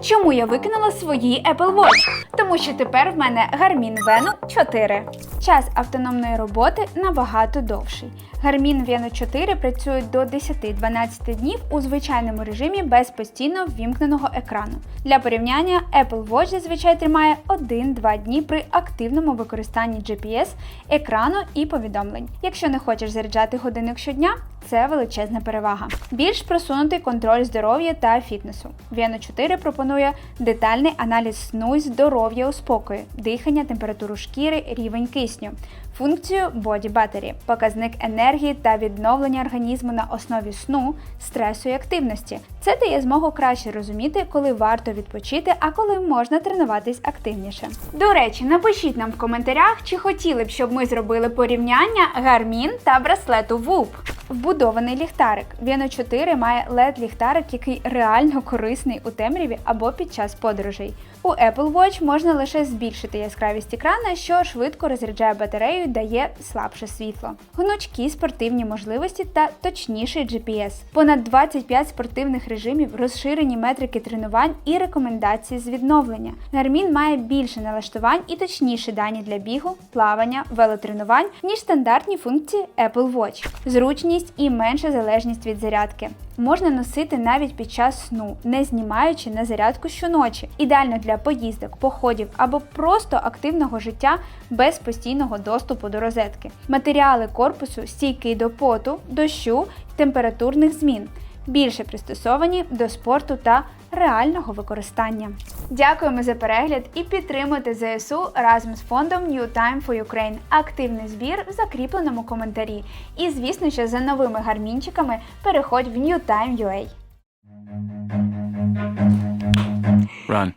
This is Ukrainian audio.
Чому я викинула свої Apple Watch? Тому що тепер в мене Garmin Venu 4. Час автономної роботи набагато довший. Garmin Venu 4 працює до 10-12 днів у звичайному режимі без постійно ввімкненого екрану. Для порівняння Apple Watch зазвичай тримає 1-2 дні при активному використанні GPS, екрану і повідомлень. Якщо не хочеш заряджати годинник щодня, це величезна перевага. Більш просунутий контроль здоров'я та фітнесу. Veno 4 пропонує детальний аналіз сну й здоров'я у спокої, дихання, температуру шкіри, рівень кисню, функцію Body Battery, показник енергії та відновлення організму на основі сну, стресу і активності. Це дає змогу краще розуміти, коли варто відпочити, а коли можна тренуватись активніше. До речі, напишіть нам в коментарях, чи хотіли б, щоб ми зробили порівняння Garmin та браслету Whoop. Вбудований ліхтарик. Veno 4 має led ліхтарик, який реально корисний у темряві або під час подорожей. У Apple Watch можна лише збільшити яскравість екрана, що швидко розряджає батарею і дає слабше світло. Гнучкі спортивні можливості та точніший GPS. Понад 25 спортивних режимів, розширені метрики тренувань і рекомендації з відновлення. Garmin має більше налаштувань і точніші дані для бігу, плавання, велотренувань, ніж стандартні функції Apple Watch. Зручність і менша залежність від зарядки. Можна носити навіть під час сну, не знімаючи на зарядку щоночі. Ідеально для поїздок, походів або просто активного життя без постійного доступу до розетки. Матеріали корпусу стійкі до поту, дощу, температурних змін. Більше пристосовані до спорту та реального використання. Дякуємо за перегляд і підтримуйте ЗСУ разом з фондом New Time for Ukraine. Активний збір в закріпленому коментарі. І звісно, що за новими гармінчиками переходь в New Time UA. Run.